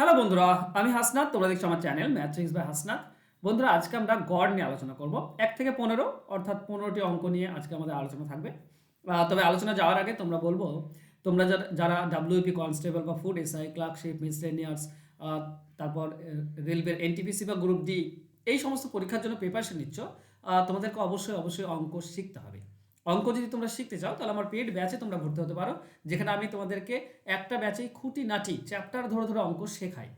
Hello বন্ধুরা, আমি হাসনাত, তোমরা দেখছ আমার চ্যানেল ম্যাথ্রিক্স বাই হাসনাত। বন্ধুরা, আজকে আমরা গড় নিয়ে আলোচনা করব। এক থেকে পনেরো, অর্থাৎ পনেরোটি অঙ্ক নিয়ে আজকে আমাদের আলোচনা থাকবে। তবে আলোচনা যাওয়ার আগে তোমরা বলব, তোমরা যারা যারা ডাব্লিউপি কনস্টেবল বা ফুড এসআই ক্লার্কশিপ মিসলেনিয়ার্স তারপর রেলওয়ের এনটিপিসি বা গ্রুপ ডি এই সমস্ত পরীক্ষার জন্য প্রিপারেশন নিচ্ছ। তোমাদেরকে অবশ্যই অবশ্যই অঙ্ক শিখতে হবে। অঙ্ক যদি তোমরা শিখতে চাও, তাহলে আমার পেড ব্যাচে তোমরা ভর্তি হতে পারো, যেখানে আমি তোমাদেরকে একটা ব্যাচেই খুঁটি নাটি চ্যাপ্টার ধরে ধরে অঙ্ক শেখাই।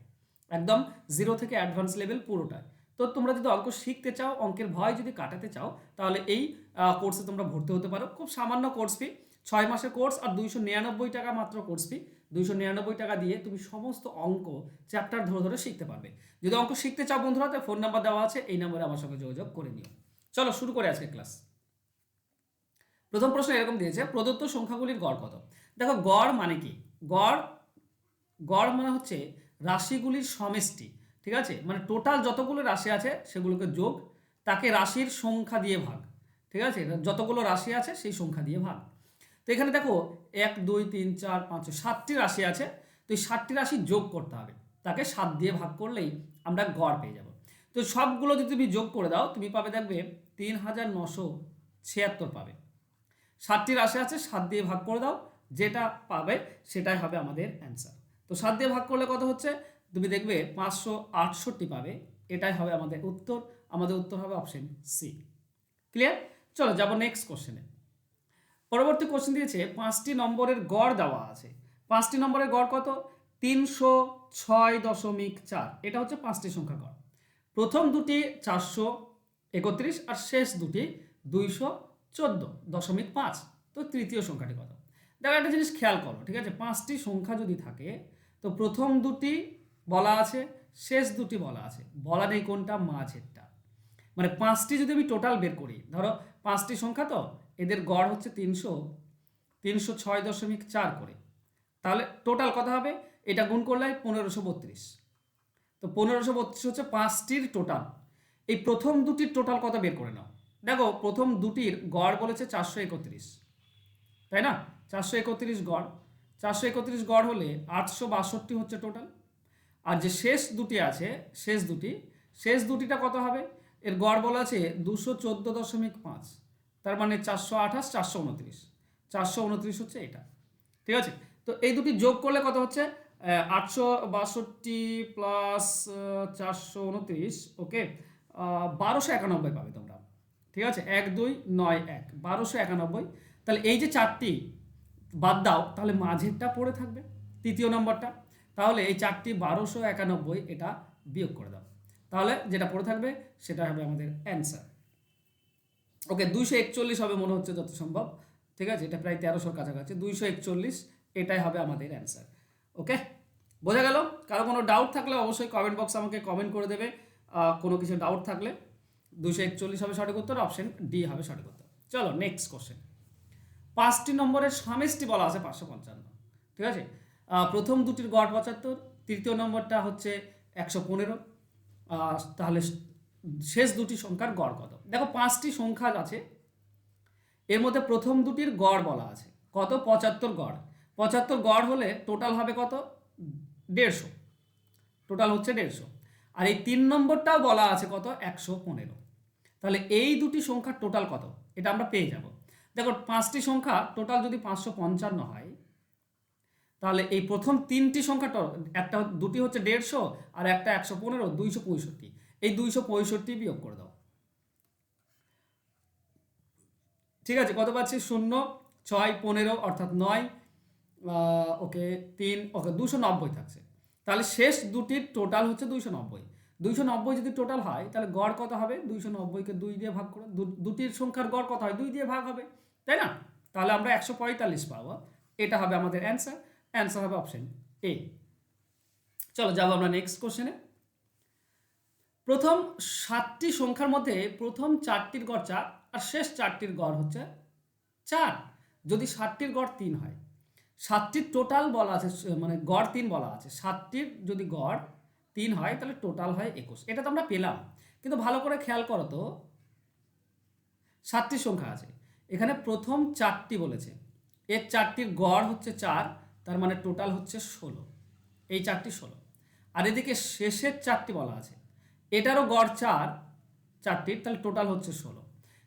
একদম জিরো থেকে অ্যাডভান্স লেভেল পুরোটাই তো তোমরা যদি অঙ্ক শিখতে চাও, অঙ্কের ভয় যদি কাটাতে চাও, তাহলে এই কোর্সে তোমরা ভর্তি হতে পারো। খুব সামান্য কোর্স ফি ছয় মাসের কোর্স আর দুইশো নিরানব্বই টাকা মাত্র কোর্স ফি দুইশো নিরানব্বই টাকা দিয়ে তুমি সমস্ত অঙ্ক চ্যাপ্টার ধরে ধরে শিখতে পারবে। যদি অঙ্ক শিখতে চাও বন্ধুরা তো ফোন নাম্বার দেওয়া আছে, এই নাম্বারে আমার সঙ্গে যোগাযোগ করে নিও। চলো শুরু করে আজকে ক্লাস প্রথম প্রশ্ন এরকম দিয়েছে, প্রদত্ত সংখ্যাগুলির গড় কত? দেখো, গড় মানে কি? গড় গড় মানে হচ্ছে রাশিগুলির সমষ্টি, ঠিক আছে? মানে টোটাল যতগুলো রাশি আছে, সেগুলোকে যোগ, তাকে রাশির সংখ্যা দিয়ে ভাগ, ঠিক আছে? যতগুলো রাশি আছে, সেই সংখ্যা দিয়ে ভাগ। তো এখানে দেখো, এক, দুই, তিন, চার, পাঁচ সাতটি রাশি আছে, তো এই সাতটি রাশি যোগ করতে হবে। তাকে সাত দিয়ে ভাগ করলেই আমরা গড় পেয়ে যাব। তো সবগুলো যদি তুমি যোগ করে দাও, তুমি পাবে দেখবে তিন হাজার নশো ছিয়াত্তর পাবে। সাতটি রাশি আছে, সাত দিয়ে ভাগ করে দাও, যেটা পাবে সেটাই হবে আমাদের অ্যান্সার তো সাত দিয়ে ভাগ করলে কত হচ্ছে? তুমি দেখবে পাঁচশো আটষট্টি পাবে, এটাই হবে আমাদের উত্তর আমাদের উত্তর হবে অপশন সি ক্লিয়ার চলো যাব নেক্সট কোশ্চেনে পরবর্তী কোশ্চেন দিয়েছে, পাঁচটি নম্বরের গড় দেওয়া আছে। পাঁচটি নম্বরের গড় কত? তিনশো ছয় দশমিক চার, এটা হচ্ছে পাঁচটি সংখ্যা গড়। প্রথম দুটি চারশো একত্রিশ আর শেষ দুটি দুইশো চোদ্দ দশমিক পাঁচ। তো তৃতীয় সংখ্যাটি কত? দেখো একটা জিনিস খেয়াল করো, ঠিক আছে? পাঁচটি সংখ্যা যদি থাকে, তো প্রথম দুটি বলা আছে, শেষ দুটি বলা আছে। বলা নেই কোনটা, মাঝেরটা। মানে পাঁচটি যদি আমি টোটাল বের করি, ধরো পাঁচটি সংখ্যা তো, এদের গড় হচ্ছে তিনশো তিনশো ছয় দশমিক চার করে। তাহলে টোটাল কথা হবে? এটা গুণ করলে পনেরোশো বত্রিশ। তো পনেরোশো বত্রিশ হচ্ছে পাঁচটির টোটাল এই প্রথম দুটির টোটাল কত বের করে নাও? দেখো, প্রথম দুটির গড় বলেছে চারশো একত্রিশ। তাই না? চারশো একত্রিশ গড়। চারশো একত্রিশ গড় হলে আটশো বাষট্টি হচ্ছে টোটাল আর যে শেষ দুটি আছে, শেষ দুটি, শেষ দুটিটা কত হবে? এর গড় বলা আছে দুশো চোদ্দ দশমিক পাঁচ। তার মানে চারশো আঠাশ, চারশো উনত্রিশ। চারশো উনত্রিশ হচ্ছে এটা। ঠিক আছে? তো এই দুটি যোগ করলে কত হচ্ছে? আটশো বাষট্টি প্লাস চারশো উনত্রিশ ওকে বারোশো একানব্বই পাবে তোমরা। ঠিক আছে? এক, দুই, নয়, এক। বারোশো একানব্বই। তাহলে এই যে চারটি বাদ দাও, তাহলে মাঝেরটা পড়ে থাকবে, তৃতীয় নম্বরটা। তাহলে এই চারটি বারোশো একানব্বই এটা বিয়োগ করে দাও। তাহলে যেটা পড়ে থাকবে, সেটা হবে আমাদের অ্যান্সার ওকে দুইশো একচল্লিশ হবে মনে হচ্ছে যত সম্ভব। ঠিক আছে? এটা প্রায় তেরোশোর কাছাকাছি। দুইশো একচল্লিশ, এটাই হবে আমাদের অ্যান্সার ওকে বোঝা গেল? কারও কোনো ডাউট থাকলে অবশ্যই কমেন্ট বক্স আমাকে কমেন্ট করে দেবে। কোনো কিছু ডাউট থাকলে। দুইশো একচল্লিশ হবে সঠিক উত্তর অপশন ডি হবে সঠিক উত্তর। চলো নেক্সট কোশ্চেন পাঁচটি নম্বরের সমষ্টি বলা আছে পাঁচশো পঞ্চান্ন। ঠিক আছে? প্রথম দুটির গড় পঁচাত্তর, তৃতীয় নম্বরটা হচ্ছে একশো পনেরো। তাহলে শেষ দুটি সংখ্যার গড় কত? দেখো, পাঁচটি সংখ্যা আছে, এর মধ্যে প্রথম দুটির গড় বলা আছে। কত? পঁচাত্তর গড়। পঁচাত্তর গড় হলে টোটাল হবে কত? দেড়শো। টোটাল হচ্ছে দেড়শো। আর এই তিন নম্বরটাও বলা আছে কত? একশো পনেরো। তাহলে এই দুটি সংখ্যার টোটাল কত? এটা আমরা পেয়ে যাব। দেখো, পাঁচটি সংখ্যা টোটাল যদি পাঁচশো পঞ্চান্ন হয়, তাহলে এই প্রথম তিনটি সংখ্যা একটা দুটি হচ্ছে দেড়শো আর একটা একশো পনেরো, দুইশো পঁয়ষট্টি। এই দুইশো পঁয়ষট্টি বিয়োগ করে দাও। ঠিক আছে, কত পাচ্ছি? শূন্য, ছয়, পনেরো, অর্থাৎ নয় ওকে, তিন, ওকে, দুশো নব্বই থাকছে। তাহলে শেষ দুটির টোটাল হচ্ছে দুইশো নব্বই। দুইশো নব্বই যদি টোটাল হয়, তাহলে গড় কত হবে? দুইশো নব্বইকে দুই দিয়ে ভাগ করে দুটির সংখ্যার গড় কত হয়? দুই দিয়ে ভাগ হবে, তাই না? তাহলে আমরা একশো পঁয়তাল্লিশ পাবো। এটা হবে আমাদের অ্যান্সার অ্যান্সার হবে অপশন এ চলো, যাব আমরা নেক্সট কোশ্চেনে প্রথম সাতটি সংখ্যার মধ্যে প্রথম চারটির গড় চার, আর শেষ চারটির গড় হচ্ছে চার। যদি সাতটির গড় তিন হয়, সাতটির টোটাল বলা আছে মানে গড় তিন বলা আছে, সাতটির যদি গড় তিন হয়, তাহলে টোটাল হয় একুশ। এটা তো আমরা পেলাম। কিন্তু ভালো করে খেয়াল করো তো, সাতটি সংখ্যা আছে। এখানে প্রথম চারটি বলেছে। এর চারটির গড় হচ্ছে চার, তার মানে টোটাল হচ্ছে ষোলো। এই চারটি ষোলো। আর এদিকে শেষের চারটি বলা আছে। এটারও গড় চার, চারটির, তাহলে টোটাল হচ্ছে ষোলো।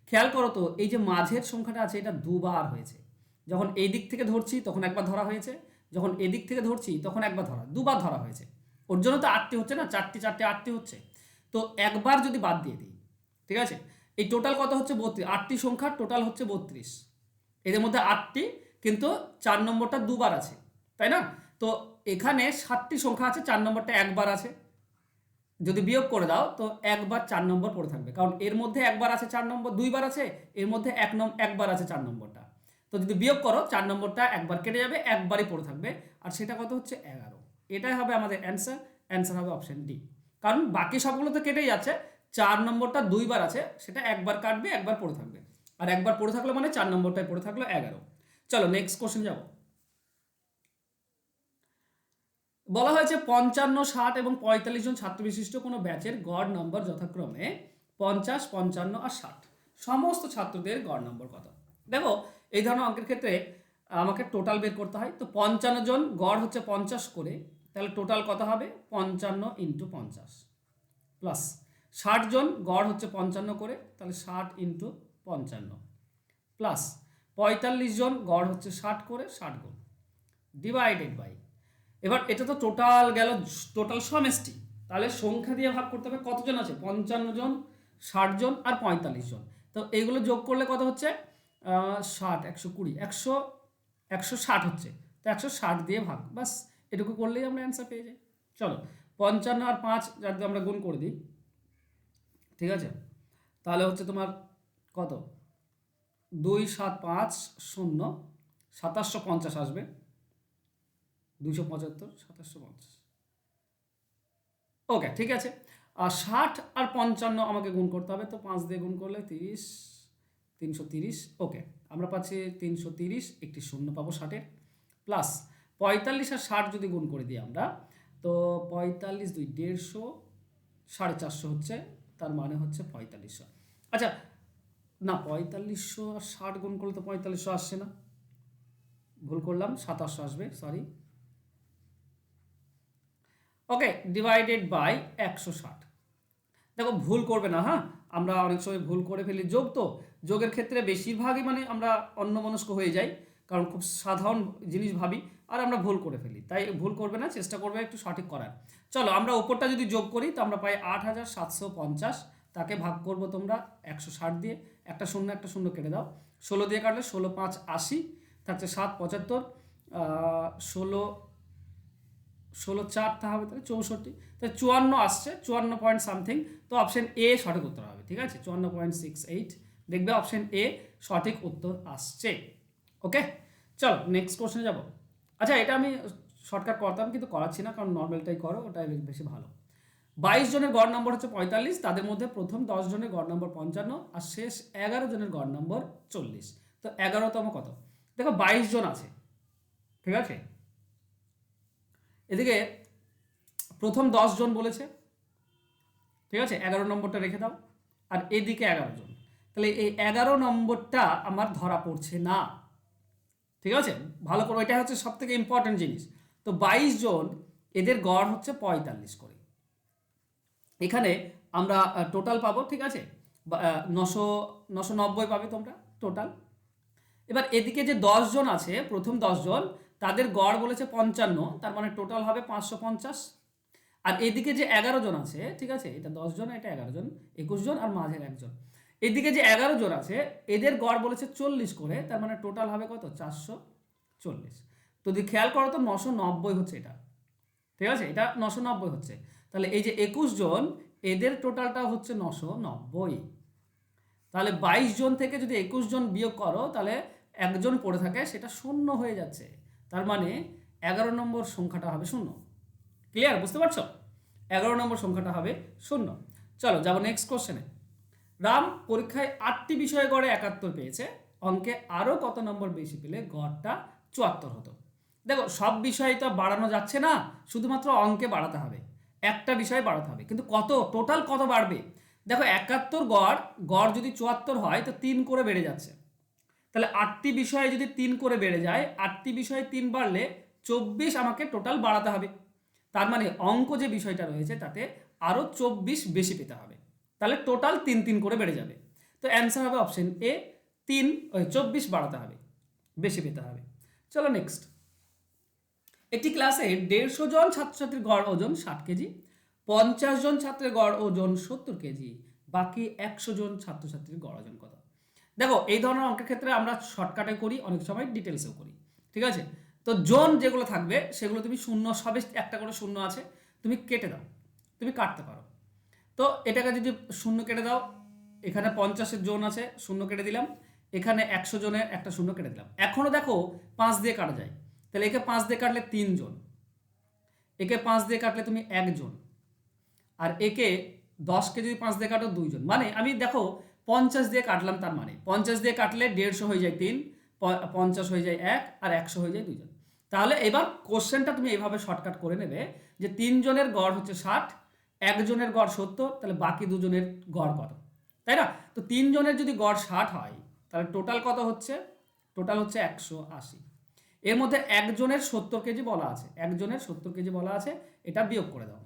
খেয়াল করো তো, এই যে মাঝের সংখ্যাটা আছে, এটা দুবার হয়েছে। যখন এই দিক থেকে ধরছি, তখন একবার ধরা হয়েছে। যখন এদিক থেকে ধরছি, তখন একবার ধরা, দুবার ধরা হয়েছে। ওর জন্য তো আটটি হচ্ছে না? চারটি চারটি, আটটি হচ্ছে। তো একবার যদি বাদ দিয়ে দিই, ঠিক আছে? এই টোটাল কত হচ্ছে? বত্রিশ। আটটি সংখ্যার টোটাল হচ্ছে বত্রিশ। এদের মধ্যে আটটি, কিন্তু চার নম্বরটা দুবার আছে, তাই না? তো এখানে সাতটি সংখ্যা আছে, চার নম্বরটা একবার আছে। যদি বিয়োগ করে দাও, তো একবার চার নম্বর পড়ে থাকবে। কারণ এর মধ্যে একবার আছে চার নম্বর, দুইবার আছে, এর মধ্যে এক নম, একবার আছে চার নম্বরটা। তো যদি বিয়োগ করো, চার নম্বরটা একবার কেটে যাবে, একবারই পড়ে থাকবে। আর সেটা কত হচ্ছে? এগারো। এটাই হবে আমাদের অ্যান্সার অ্যান্সার হবে অপশন ডি কারণ বাকি সবগুলো তো কেটেই যাচ্ছে, চার নম্বরটা দুইবার আছে, সেটা একবার কাটবে, একবার পড়ে থাকবে। আর একবার পড়ে থাকল মানে চার নম্বরটায় পড়ে থাকল এগারো। চলো নেক্সট কোশ্চেন যাব। বলা হয়েছে পঞ্চান্ন, ষাট এবং পঁয়তাল্লিশ জন ছাত্র বিশিষ্ট কোনো ব্যাচের গড় নম্বর যথাক্রমে পঞ্চাশ, পঞ্চান্ন আর ষাট। সমস্ত ছাত্রদের গড় নম্বর কত? দেখো, এই ধরনের অঙ্কের ক্ষেত্রে আমাকে টোটাল বের করতে হয়। তো পঞ্চান্ন জন গড় হচ্ছে পঞ্চাশ করে তাহলে টোটাল কত হবে? পঞ্চান্ন ইন্টু পঞ্চাশ। প্লাস ষাট জন গড় হচ্ছে পঞ্চান্ন করে, তাহলে ষাট ইন্টু পঞ্চান্ন। প্লাস পঁয়তাল্লিশ জন গড় হচ্ছে ষাট করে, ষাট গুণ। ডিভাইডেড বাই এবার এটা তো টোটাল গেল টোটাল সমষ্টি। তাহলে সংখ্যা দিয়ে ভাগ করতে হবে কতজন আছে? পঞ্চান্ন জন, ষাট জন আর পঁয়তাল্লিশ জন। তো এইগুলো যোগ করলে কত হচ্ছে? ষাট, একশো কুড়ি, একশো একশো ষাট হচ্ছে। তো একশো ষাট দিয়ে ভাগ বাস এটুকু করলেই আমরা অ্যান্সার পেয়ে যাই। চলো, পঞ্চান্ন আর পাঁচ যদি আমরা গুণ করে দিই। ঠিক আছে? তাহলে হচ্ছে তোমার কত? দুই সাত পাঁচ শূন্য, সাতাশশো পঞ্চাশ আসবে। দুশো পঁচাত্তর, সাতাশশো পঞ্চাশ। ওকে ঠিক আছে? আর ষাট আর পঞ্চান্ন আমাকে গুণ করতে হবে, তো পাঁচ দিয়ে গুণ করলে তিরিশ, তিনশো তিরিশ। ওকে আমরা পাচ্ছি তিনশো তিরিশ, একটি শূন্য পাবো ষাটের। প্লাস পঁয়তাল্লিশ আর ষাট যদি গুণ করে দিই আমরা, তো পঁয়তাল্লিশ দুই দেড়শো, সাড়ে চারশো হচ্ছে, তার মানে হচ্ছে পঁয়তাল্লিশশো। আচ্ছা না, পঁয়তাল্লিশশো আর ষাট গুণ করলে তো পঁয়তাল্লিশশো আসছে না। ভুল করলাম, সাতাশশো আসবে সরি ওকে ডিভাইডেড বাই একশো ষাট। দেখো, ভুল করবে না হ্যাঁ? আমরা অনেক সময় ভুল করে ফেলি যোগ তো। যোগের ক্ষেত্রে বেশিরভাগই মানে আমরা অন্যমনস্ক হয়ে যাই। কারণ খুব সাধারণ জিনিস ভাবি আর আমরা ভুল করে ফেলি। তাই ভুল করবে না, চেষ্টা করবে একটু সঠিক করার। চলো, আমরা ওপরটা যদি যোগ করি, তো আমরা পাই আট হাজার সাতশো পঞ্চাশ। তাকে ভাগ করব তোমরা একশো ষাট দিয়ে। একটা শূন্য একটা শূন্য কেটে দাও। ষোলো দিয়ে কাটলে ষোলো পাঁচ আশি। থাকছে সাত পঁচাত্তর। ষোলো ষোলো চার তা হবে তাহলে চৌষট্টি। তাহলে চুয়ান্ন আসছে, চুয়ান্ন পয়েন্ট সামথিং তো অপশন এ সঠিক উত্তর হবে, ঠিক আছে? চুয়ান্ন পয়েন্ট সিক্স এইট দেখবে অপশন এ সঠিক উত্তর আসছে। ওকে চলো নেক্সট কোশ্চেনে যাব। আচ্ছা এটা আমি শর্টকাট করতাম, কিন্তু করাচ্ছি না, কারণ নর্মালটাই করো, ওটাই বেশি ভালো। বাইশ জনের গড় নম্বর হচ্ছে পঁয়তাল্লিশ, তাদের মধ্যে প্রথম দশ জনের গড় নম্বর পঞ্চান্ন, আর শেষ এগারো জনের গড় নম্বর চল্লিশ। তো এগারোতম কত? দেখো, বাইশ জন আছে। ঠিক আছে? এদিকে প্রথম দশ জন বলেছে। ঠিক আছে? এগারো নম্বরটা রেখে দাও। আর এদিকে এগারো জন। তাহলে এই এগারো নম্বরটা আমার ধরা পড়ছে না। ঠিক আছে? ভালো করে ওইটা হচ্ছে সব থেকে ইম্পর্টেন্ট জিনিস। তো বাইশ জন, এদের গড় হচ্ছে পঁয়তাল্লিশ করে। এখানে আমরা টোটাল পাবো, ঠিক আছে? নশো নশো নব্বই পাবে তোমরা টোটাল এবার এদিকে যে জন আছে, প্রথম জন, তাদের গড় বলেছে পঞ্চান্ন, তার মানে টোটাল হবে পাঁচশো পঞ্চাশ। আর এদিকে যে এগারো জন আছে, ঠিক আছে? এটা দশ জন, এটা এগারো জন, একুশ জন, আর মাঝের একজন। এদিকে যে এগারো জন আছে, এদের গড় বলেছে চল্লিশ করে, তার মানে টোটাল হবে কত? চারশো চল্লিশ। যদি খেয়াল করো তো নশো নব্বই হচ্ছে এটা। ঠিক আছে? এটা নশো নব্বই হচ্ছে। তাহলে এই যে একুশ জন, এদের টোটালটা হচ্ছে নশো নব্বই। তাহলে বাইশ জন থেকে যদি একুশ জন বিয়োগ করো, তাহলে একজন পড়ে থাকে, সেটা শূন্য হয়ে যাচ্ছে। তার মানে এগারো নম্বর সংখ্যাটা হবে শূন্য। ক্লিয়ার বুঝতে পারছ? এগারো নম্বর সংখ্যাটা হবে শূন্য। চলো, যাব নেক্সট কোশ্চেনে রাম পরীক্ষায় আটটি বিষয়ে গড়ে একাত্তর পেয়েছে। অঙ্কে আরও কত নম্বর বেশি পেলে গড়টা চুয়াত্তর হতো। দেখো, সব বিষয়ে তো বাড়ানো যাচ্ছে না, শুধুমাত্র অঙ্কে বাড়াতে হবে। একটা বিষয় বাড়াতে হবে। কিন্তু কত টোটাল কত বাড়বে? দেখো, একাত্তর গড় গড় যদি চুয়াত্তর হয়, তো তিন করে বেড়ে যাচ্ছে। তাহলে আটটি বিষয়ে যদি তিন করে বেড়ে যায়, আটটি বিষয়ে তিন বাড়লে চব্বিশ আমাকে টোটাল বাড়াতে হবে। তার মানে অঙ্ক যে বিষয়টা রয়েছে, তাতে আরও চব্বিশ বেশি পেতে হবে। তাহলে টোটাল তিন তিন করে বেড়ে যাবে। তো অ্যান্সার হবে অপশন এ তিন, ওই চব্বিশ বাড়াতে হবে, বেশি পেতে হবে। চলো নেক্সট একটি ক্লাসে দেড়শো জন ছাত্রছাত্রীর গড় ওজন ষাট কেজি, পঞ্চাশ জন ছাত্রের গড় ওজন সত্তর কেজি, বাকি একশো জন ছাত্রছাত্রীর গড় ওজন কত? দেখো, এই ধরনের অঙ্কের ক্ষেত্রে আমরা শর্টকাটে করি, অনেক সময় ডিটেলসেও করি, ঠিক আছে? তো জোন যেগুলো থাকবে, সেগুলো তুমি শূন্য সবে, একটা করে শূন্য আছে, তুমি কেটে দাও, তুমি কাটতে পারো। তো এটাকে যদি শূন্য কেটে দাও, এখানে পঞ্চাশের জোন আছে, শূন্য কেটে দিলাম। এখানে একশো জনের একটা শূন্য কেটে দিলাম। এখনও দেখো পাঁচ দিয়ে কাটা যায়। তাহলে একে পাঁচ দিয়ে কাটলে তিনজন একে পাঁচ দিয়ে কাটলে তুমি একজন আর একে দশকে যদি পাঁচ দিয়ে কাটো দুইজন মানে আমি দেখো পঞ্চাশ দিয়ে কাটলাম তার মানে। পঞ্চাশ দিয়ে কাটলে দেড়শো হয়ে যায় তিন পঞ্চাশ হয়ে যায় এক, আর একশো হয়ে যায় দুইজন তাহলে এবার কোশ্চেনটা তুমি এইভাবে শর্টকাট করে নেবে যে তিনজনের গড় হচ্ছে ষাট একজনের গড় সত্তর, তাহলে বাকি দুজনের গড় কত? তাই না? তো তিনজনের যদি গড় ষাট হয়, তাহলে টোটাল কত হচ্ছে? টোটাল হচ্ছে একশো আশি। এর মধ্যে একজনের সত্তর কেজি বলা আছে। একজনের সত্তর কেজি বলা আছে, এটা বিয়োগ করে দাও।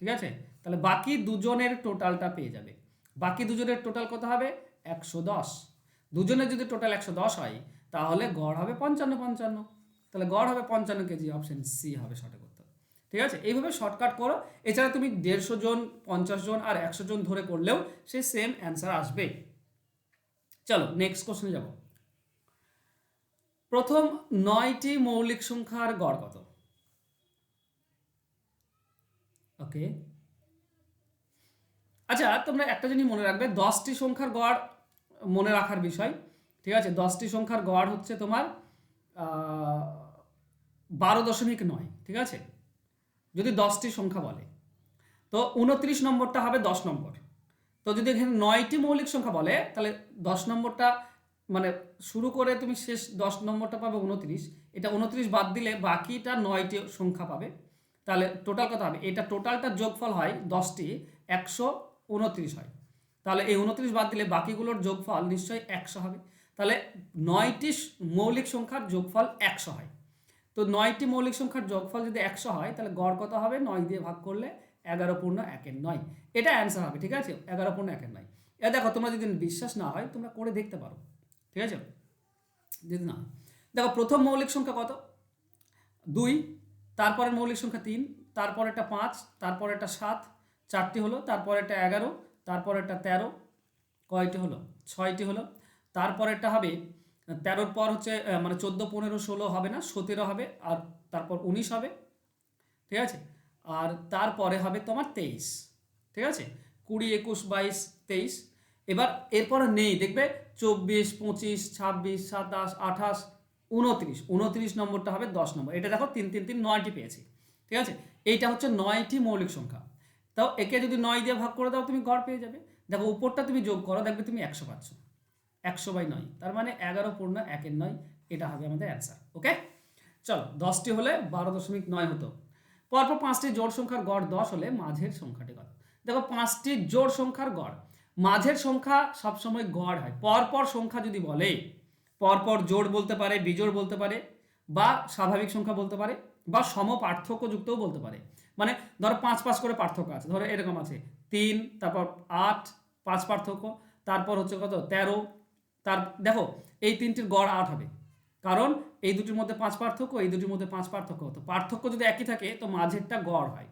ঠিক আছে? তাহলে বাকি দুজনের টোটালটা পেয়ে যাবে। বাকি দুজনের টোটাল কত হবে? একশো দশ। দুজনের যদি টোটাল একশো দশ হয়, তাহলে গড় হবে পঞ্চান্ন পঞ্চান্ন। তাহলে গড় হবে পঞ্চান্ন কেজি অপশন সি হবে সঠিক ঠিক আছে? এইভাবে শর্টকাট করো। এছাড়া তুমি দেড়শো জন, পঞ্চাশ জন আর একশো জন ধরে করলেও সে সেম অ্যান্সার আসবে। চলো নেক্সট কোশ্চেনে যাব। প্রথম নয়টি মৌলিক সংখ্যার গড় কত? ওকে আচ্ছা তোমরা একটা জিনিস মনে রাখবে, দশটি সংখ্যার গড় মনে রাখার বিষয়, ঠিক আছে? দশটি সংখ্যার গড় হচ্ছে তোমার বারো দশমিক নয়, ঠিক আছে? যদি দশটি সংখ্যা বলে, তো উনত্রিশ নম্বরটা হবে দশ নম্বর। তো যদি এখানে নয়টি মৌলিক সংখ্যা বলে, তাহলে দশ নম্বরটা মানে শুরু করে তুমি শেষ দশ নম্বরটা পাবে উনত্রিশ। এটা উনত্রিশ বাদ দিলে বাকিটা নয়টি সংখ্যা পাবে। তাহলে টোটাল কত হবে? এটা টোটালটার যোগফল হয় দশটি, একশো উনত্রিশ হয়। তাহলে এই উনত্রিশ বাদ দিলে বাকিগুলোর যোগফল নিশ্চয়ই একশো হবে। তাহলে নয়টি মৌলিক সংখ্যার যোগফল একশো হয়। তো নয়টি মৌলিক সংখ্যার যোগফল যদি একশো হয়, তাহলে গড় কত হবে? নয় দিয়ে ভাগ করলে এগারো পূর্ণ একের নয়। এটা অ্যান্সার হবে, ঠিক আছে? এগারো পূর্ণ একের নয়। এ দেখো, তোমরা যদি বিশ্বাস না হয়, তোমরা করে দেখতে পারো, ঠিক আছে? যদি না দেখো, প্রথম মৌলিক সংখ্যা কত? দুই, তারপরের মৌলিক সংখ্যা তিন তারপর একটা পাঁচ তারপর একটা সাত, চারটি হলো তারপর একটা এগারো তারপর একটা তেরো, কয়টি হলো? ছয়টি হলো। তারপরেরটা হবে তেরোর পর হচ্ছে মানে চোদ্দ, পনেরো, ষোলো হবে না, সতেরো হবে, আর তারপর উনিশ হবে, ঠিক আছে? আর তারপরে হবে তোমার তেইশ, ঠিক আছে? কুড়ি, একুশ, বাইশ, তেইশ। এবার এরপর নেই, দেখবে চব্বিশ, পঁচিশ, ছাব্বিশ, সাতাশ, আঠাশ, উনত্রিশ। উনত্রিশ নম্বরটা হবে দশ নম্বর। এটা দেখো তিন তিন তিন, নয়টি পেয়েছি, ঠিক আছে? এইটা হচ্ছে নয়টি মৌলিক সংখ্যা। তাও একে যদি নয় দিয়ে ভাগ করে দাও, তুমি গড় পেয়ে যাবে। দেখো উপরটা তুমি যোগ করো, দেখবে তুমি একশো পাচ্ছ। একশো বাই নয়। তার মানে এগারো পূর্ণ একের নয়, এটা হবে আমাদের অ্যান্সার ওকে চলো, দশটি হলে বারো দশমিক নয় হতো। পরপর পাঁচটি জোড় সংখ্যার গড় দশ হলে মাঝের সংখ্যাটি কত? দেখো, পাঁচটি জোড় সংখ্যার গড়, মাঝের সংখ্যা সবসময় গড় হয়। পরপর সংখ্যা যদি বলে, পরপর জোড় বলতে পারে, বিজোড় বলতে পারে, বা স্বাভাবিক সংখ্যা বলতে পারে, বা সম পার্থক্য যুক্তও বলতে পারে। মানে ধরো পাঁচ পাঁচ করে পার্থক্য আছে, ধরো এরকম আছে, তিন, তারপর আট, পাঁচ পার্থক্য, তারপর হচ্ছে কত? তেরো তার, দেখো, এই তিনটির গড় আট হবে। কারণ এই দুটির মধ্যে পাঁচ পার্থক্য, এই দুটির মধ্যে পাঁচ পার্থক্য। হতো পার্থক্য যদি একই থাকে, তো মাঝেরটা গড় হয়।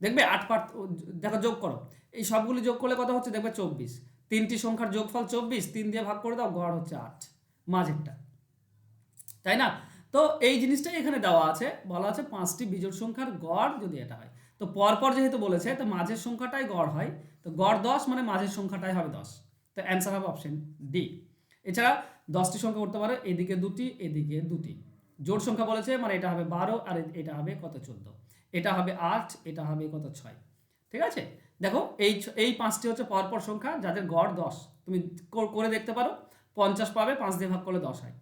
দেখবে আট পার্থ, দেখো, যোগ করো। এই সবগুলি যোগ করলে কথা হচ্ছে? দেখবে চব্বিশ। তিনটি সংখ্যার যোগফল চব্বিশ, তিন দিয়ে ভাগ করে দাও, গড় হচ্ছে আট, মাঝেরটা। তাই না? তো এই জিনিসটাই এখানে দেওয়া আছে। বলা আছে পাঁচটি বিজোড় সংখ্যার গড় যদি এটা হয়। তো পরপর যেহেতু বলেছে, তো মাঝের সংখ্যাটাই গড় হয়। তো গড় দশ মানে মাঝের সংখ্যাটাই হবে দশ। তো অ্যান্সার হবে অপশন ডি এছাড়া দশটি সংখ্যা করতে পারো, এদিকে দুটি এদিকে দুটি। জোট সংখ্যা বলেছে মানে এটা হবে বারো আর এটা হবে কত, চোদ্দ। এটা হবে আট, এটা হবে কত, ছয়। ঠিক আছে? দেখো, এই এই পাঁচটি হচ্ছে পরপর সংখ্যা, যাদের গড় দশ। তুমি করে দেখতে পারো, পঞ্চাশ পাবে, পাঁচ দিয়ে ভাগ করলে দশ হয়।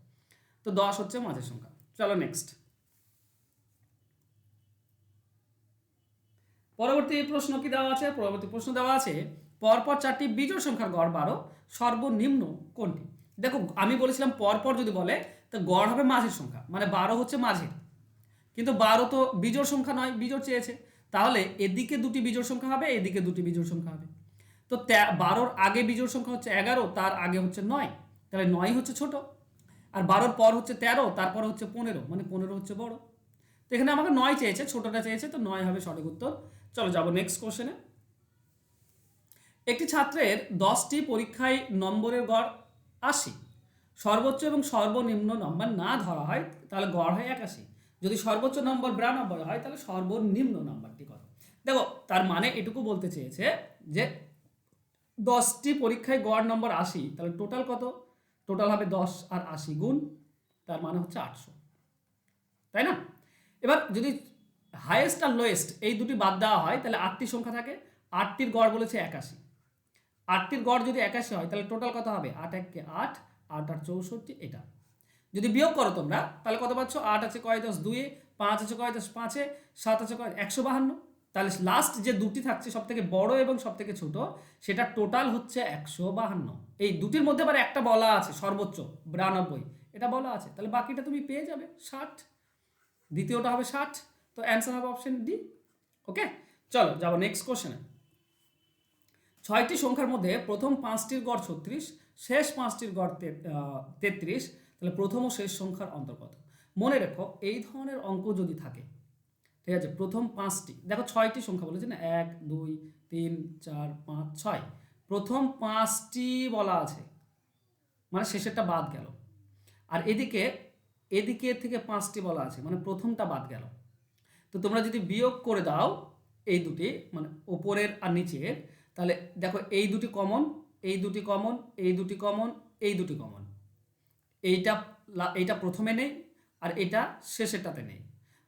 তো দশ হচ্ছে মাঝের সংখ্যা। চলো নেক্সট পরবর্তী প্রশ্ন কি দেওয়া আছে? পরবর্তী প্রশ্ন দেওয়া আছে, পরপর চারটি বিজোড় সংখ্যার গড় বারো, সর্বনিম্ন কোনটি? দেখো, আমি বলেছিলাম পরপর যদি বলে, তো গড় হবে মাঝের সংখ্যা মানে বারো হচ্ছে মাঝের। কিন্তু বারো তো বিজোড় সংখ্যা নয়, বিজোড় চেয়েছে। তাহলে এদিকে দুটি বিজোড় সংখ্যা হবে, এদিকে দুটি বিজোড় সংখ্যা হবে। তো বারোর আগে বিজোড় সংখ্যা হচ্ছে এগারো, তার আগে হচ্ছে নয়। তাহলে নয় হচ্ছে ছোট। আর বারোর পর হচ্ছে তেরো, তারপর হচ্ছে পনেরো মানে পনেরো হচ্ছে বড়। তো এখানে আমাকে নয় চেয়েছে, ছোটটা চেয়েছে, তো নয় হবে সঠিক উত্তর। চলো যাব নেক্সট কোশ্চেনে একটি ছাত্রের দশটি পরীক্ষায় নম্বরের গড় আশি। সর্বোচ্চ এবং সর্বনিম্ন নম্বর না ধরা হয়, তাহলে গড় হয় একাশি। যদি সর্বোচ্চ নম্বর বিরানব্বই হয়, তাহলে সর্বনিম্ন নাম্বারটি কত দেখো, তার মানে এটুকু বলতে চেয়েছে যে দশটি পরীক্ষায় গড় নম্বর আশি, তাহলে টোটাল কত? টোটাল হবে দশ আর আশি গুণ, তার মানে হচ্ছে আটশো। তাই না? এবার যদি হায়েস্ট আর লোয়েস্ট এই দুটি বাদ দেওয়া হয়, তাহলে আটটি সংখ্যা থাকে। আটটির গড় বলেছে একাশি। আটটির গড় যদি একাশি হয়, তাহলে টোটাল কত হবে? আট এককে আট আট আট চৌষট্টি এটা। যদি বিয়োগ করো তোমরা, তাহলে কত পাচ্ছ? আট আছে কয় দশ দুয়ে, পাঁচ আছে কয় দশ পাঁচে, সাত আছে কয় একশো বাহান্ন। তাহলে লাস্ট যে দুটি থাকছে সব থেকে বড় এবং সব থেকে ছোট, সেটা টোটাল হচ্ছে একশো বাহান্ন। এই দুটির মধ্যে আবার একটা বলা আছে, সর্বোচ্চ, বিরানব্বই। এটা বলা আছে, তাহলে বাকিটা তুমি পেয়ে যাবে, ষাট। দ্বিতীয়টা হবে ষাট, তো অ্যান্সার হবে অপশন ডি ওকে চলো, যাব নেক্সট কোশ্চেনে ছয়টি সংখ্যার মধ্যে প্রথম পাঁচটির গড় ছত্রিশ, শেষ পাঁচটির গড় তেত্রিশ, তাহলে প্রথম ও শেষ সংখ্যার অন্তর্গত। মনে রেখো, এই ধরনের অঙ্ক যদি থাকে, ঠিক আছে, প্রথম পাঁচটি, দেখো ছয়টি সংখ্যা বলেছে না, এক, দুই, তিন, চার, পাঁচ, ছয়, প্রথম পাঁচটি বলা আছে মানে শেষেরটা বাদ গেল, আর এদিকে এদিকে থেকে পাঁচটি বলা আছে মানে প্রথমটা বাদ গেল। তো তোমরা যদি বিয়োগ করে দাও, এই দুটি মানে ওপরের আর নিচের তাহলে দেখো এই দুটি কমন এই দুটি কমন এই দুটি কমন এই দুটি কমন এইটা এইটা প্রথমে নেই আর এটা শেষেরটাতে নেই।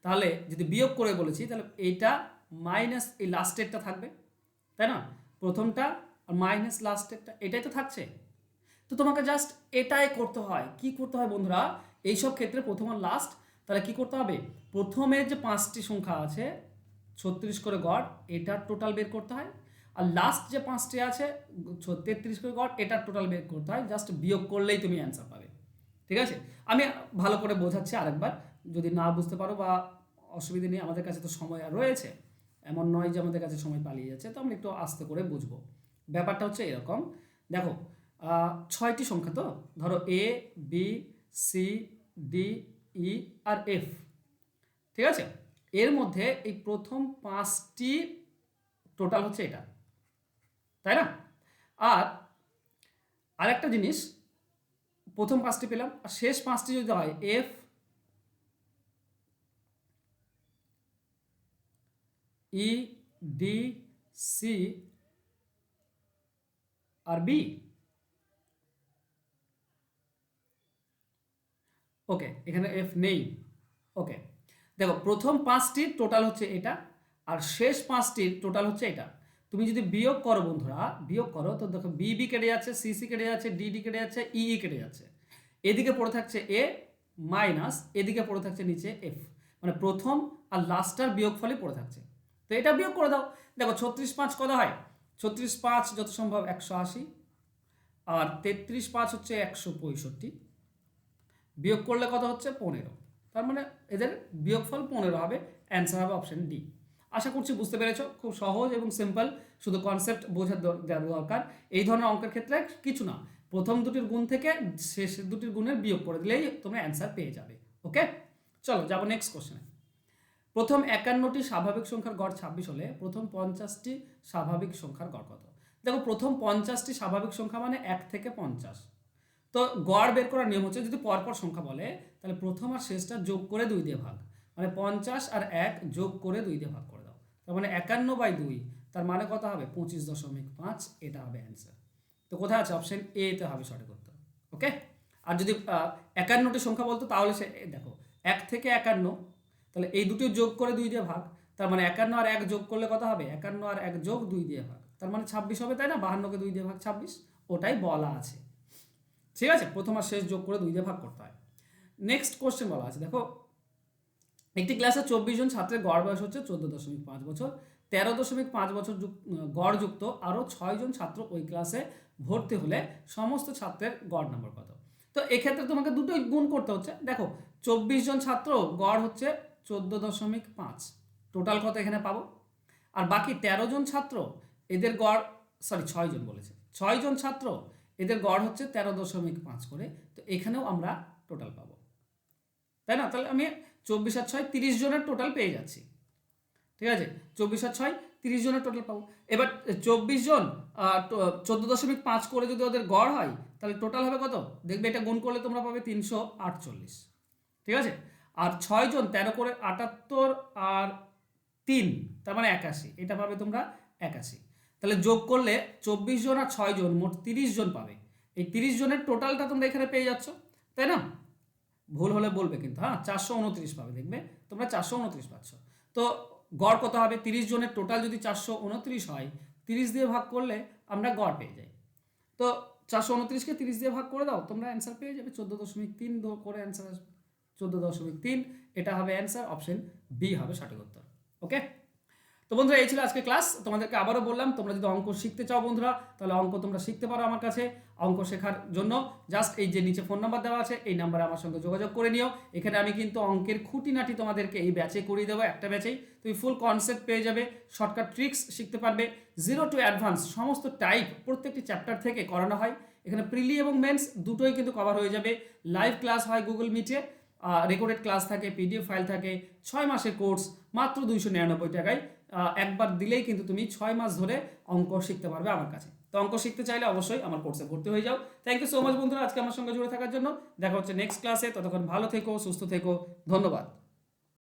তাহলে যদি বিয়োগ করে বলেছি, তাহলে এইটা মাইনাস এই লাস্টেরটা থাকবে, তাই না? প্রথমটা আর মাইনাস লাস্টেরটা এটাই তো থাকছে। তো তোমাকে জাস্ট এটাই করতে হয়। কি করতে হয় বন্ধুরা? এইসব ক্ষেত্রে প্রথম আর লাস্ট তাহলে কি করতে হবে? প্রথমে যে পাঁচটি সংখ্যা আছে, ছত্রিশ করে গড়, এটার টোটাল বের করতে হয়। আর লাস্ট যে পাঁচটি আছে তেত্রিশ করে গড় এটার টোটাল বের করতে হয়। জাস্ট বিয়োগ করলেই তুমি অ্যান্সার পাবে। ঠিক আছে? আমি ভালো করে বোঝাচ্ছি আরেকবার। যদি না বুঝতে পারো বা অসুবিধে নেই, আমাদের কাছে তো সময় আর রয়েছে। এমন নয় যে আমাদের কাছে সময় পালিয়ে যাচ্ছে, তো আমরা একটু আস্তে করে বুঝব। ব্যাপারটা হচ্ছে এরকম। দেখো ছয়টি সংখ্যা তো? ধরো A B C D E R F ঠিক আছে? এর মধ্যে এই প্রথম পাঁচটি টোটাল হচ্ছে এটা। তাই না? আর আরেকটা জিনিস, প্রথম পাঁচটি পেলাম, আর শেষ পাঁচটি যদি হয় এফ ই ডি সি আর বি ওকে এখানে এফ নেই। ওকে দেখো, প্রথম পাঁচটির টোটাল হচ্ছে এটা, আর শেষ পাঁচটির টোটাল হচ্ছে এটা। তুমি যদি বিয়োগ করো বন্ধুরা, বিয়োগ করো, তো দেখো বি বি কেটে যাচ্ছে সি সি কেটে যাচ্ছে ডি ডি কেটে যাচ্ছে ই ই কেটে যাচ্ছে। এদিকে পড়ে থাকছে এ মাইনাস এদিকে পড়ে থাকছে নিচে এফ মানে প্রথম আর লাস্টার বিয়োগ ফলে পড়ে থাকছে। তো এটা বিয়োগ করে দাও। দেখো ছত্রিশ পাঁচ কত হয়? ছত্রিশ পাঁচ যত সম্ভব একশো আশি। আর তেত্রিশ পাঁচ হচ্ছে একশো পঁয়ষট্টি। বিয়োগ করলে কত হচ্ছে? পনেরো। তার মানে এদের বিয়োগফল পনেরো হবে অ্যান্সার হবে অপশন ডি আশা করছি বুঝতে পেরেছ, খুব সহজ এবং সিম্পল শুধু কনসেপ্ট বোঝার দরকার। এই ধরনের অঙ্কের ক্ষেত্রে কিছু না, প্রথম দুটির গুণ থেকে শেষ দুটির গুণের বিয়োগ করে দিলেই তোমরা অ্যান্সার পেয়ে যাবে ওকে চলো, যাব নেক্সট কোশ্চেনে প্রথম একান্নটি স্বাভাবিক সংখ্যার গড় ছাব্বিশ হলে প্রথম পঞ্চাশটি স্বাভাবিক সংখ্যার গড় কত? দেখো, প্রথম পঞ্চাশটি স্বাভাবিক সংখ্যা মানে এক থেকে পঞ্চাশ। তো গড় বের করার নিয়ম হচ্ছে যদি পরপর সংখ্যা বলে, তাহলে প্রথম আর শেষটা যোগ করে দুই দিয়ে ভাগ। মানে পঞ্চাশ আর এক যোগ করে দুই দিয়ে ভাগ তার মানে একান্ন বাই দুই, তার মানে কত হবে? পঁচিশ দশমিক পাঁচ, এটা হবে অ্যান্সার তো কোথায় আছে অপশন এ তে হবে সঠিক উত্তর ওকে আর যদি একান্নটি সংখ্যা বলতো, তাহলে সে দেখো, এক থেকে একান্ন, তাহলে এই দুটো যোগ করে দুই দিয়ে ভাগ, তার মানে একান্ন আর এক যোগ করলে কত হবে? একান্ন আর এক যোগ দুই দিয়ে ভাগ, তার মানে ছাব্বিশ হবে, তাই না? বাহান্নকে দুই দিয়ে ভাগ ছাব্বিশ, ওটাই বলা আছে। ঠিক আছে? প্রথম আর শেষ যোগ করে দুই দিয়ে ভাগ করতে হয়। নেক্সট কোশ্চেন বলা আছে, দেখো একটি ক্লাসে চব্বিশ জন ছাত্রের গড় বয়স হচ্ছে চোদ্দ দশমিক পাঁচ বছর। তেরো দশমিক পাঁচ বছর যুক- গড় যুক্ত আরও ছয়জন ছাত্র ওই ক্লাসে ভর্তি হলে সমস্ত ছাত্রের গড় নম্বর কত? তো এক্ষেত্রে তোমাকে দুটোই গুণ করতে হচ্ছে। দেখো, চব্বিশ জন ছাত্র গড় হচ্ছে চোদ্দ দশমিক পাঁচ। টোটাল কত এখানে পাবো? আর বাকি তেরো জন ছাত্র, এদের গড় সরি ছয় জন বলেছে। ছয় জন ছাত্র, এদের গড় হচ্ছে তেরো দশমিক পাঁচ করে। তো এখানেও আমরা টোটাল পাবো। তাই না? তাহলে আমি চব্বিশ আর ছয় তিরিশ জনের টোটাল পেয়ে যাচ্ছি। ঠিক আছে? চব্বিশ আর ছয় তিরিশ জনের টোটাল পাবো। এবার চব্বিশ জন চোদ্দ দশমিক পাঁচ করে যদি ওদের গড় হয়, তাহলে টোটাল হবে কত? দেখবে এটা গুণ করলে তোমরা পাবে তিনশো আটচল্লিশ। ঠিক আছে? আর ছয় জন, তেরো করে আটাত্তর আর তিন, তার মানে একাশি। এটা পাবে তোমরা একাশি। তাহলে যোগ করলে চব্বিশ জন আর ছয় জন, মোট তিরিশ জন পাবে। এই তিরিশ জনের টোটালটা তোমরা এখানে পেয়ে যাচ্ছ, তাই না? ভুল হলে বলবে কিন্তু হ্যাঁ চারশো উনত্রিশ পাবে, দেখবে? তোমরা চারশো উনত্রিশ পাচ্ছ। তো গড় কত হবে? তিরিশ জনের টোটাল যদি চারশো উনত্রিশ হয়, তিরিশ দিয়ে ভাগ করলে আমরা গড় পেয়ে যাই। তো চারশো উনত্রিশকে তিরিশ দিয়ে ভাগ করে দাও, তোমরা অ্যান্সার পেয়ে যাবে। চোদ্দ দশমিক তিন করে অ্যান্সার আসবে। চোদ্দ দশমিক তিন, এটা হবে অ্যান্সার অপশন বি হবে সঠিক উত্তর। ওকে তো বন্ধুরা, এই ছিল আজকে ক্লাস তোমাদেরকে আবারও বললাম, তোমরা যদি অঙ্ক শিখতে চাও বন্ধুরা, তাহলে অঙ্ক তোমরা শিখতে পারো আমার কাছে অঙ্ক শেখার জন্য। জাস্ট এই যে নিচে ফোন নাম্বার দেওয়া আছে, এই নাম্বারে আমার সঙ্গে যোগাযোগ করে নিও। এখানে আমি কিন্তু অঙ্কের খুঁটিনাটি তোমাদেরকে এই ব্যাচে করিয়ে দেবো, একটা ব্যাচেই তুমি ফুল কনসেপ্ট পেয়ে যাবে শর্টকাট ট্রিক্স শিখতে পারবে। জিরো টু অ্যাডভান্স সমস্ত টাইপ প্রত্যেকটি চ্যাপ্টার থেকে করানো হয়। এখানে প্রিলি এবং মেন্স দুটোই কিন্তু কভার হয়ে যাবে। লাইভ ক্লাস হয় গুগল মিটে রেকর্ডেড ক্লাস থাকে পিডিএফ ফাইল থাকে, ছয় মাসের কোর্স মাত্র দুইশো নিরানব্বই টাকায়। একবার দিলেই কিন্তু তুমি ছয় মাস ধরে অঙ্ক শিখতে পারবে আমার কাছে। তো অঙ্ক শিখতে চাইলে অবশ্যই আমার কোর্সে ভর্তি হয়ে যাও। থ্যাংক ইউ সো মাচ বন্ধুরা, আজকে আমার সঙ্গে জুড়ে থাকার জন্য। দেখা হচ্ছে নেক্সট ক্লাসে ততক্ষণ ভালো থেকো, সুস্থ থেকো। ধন্যবাদ।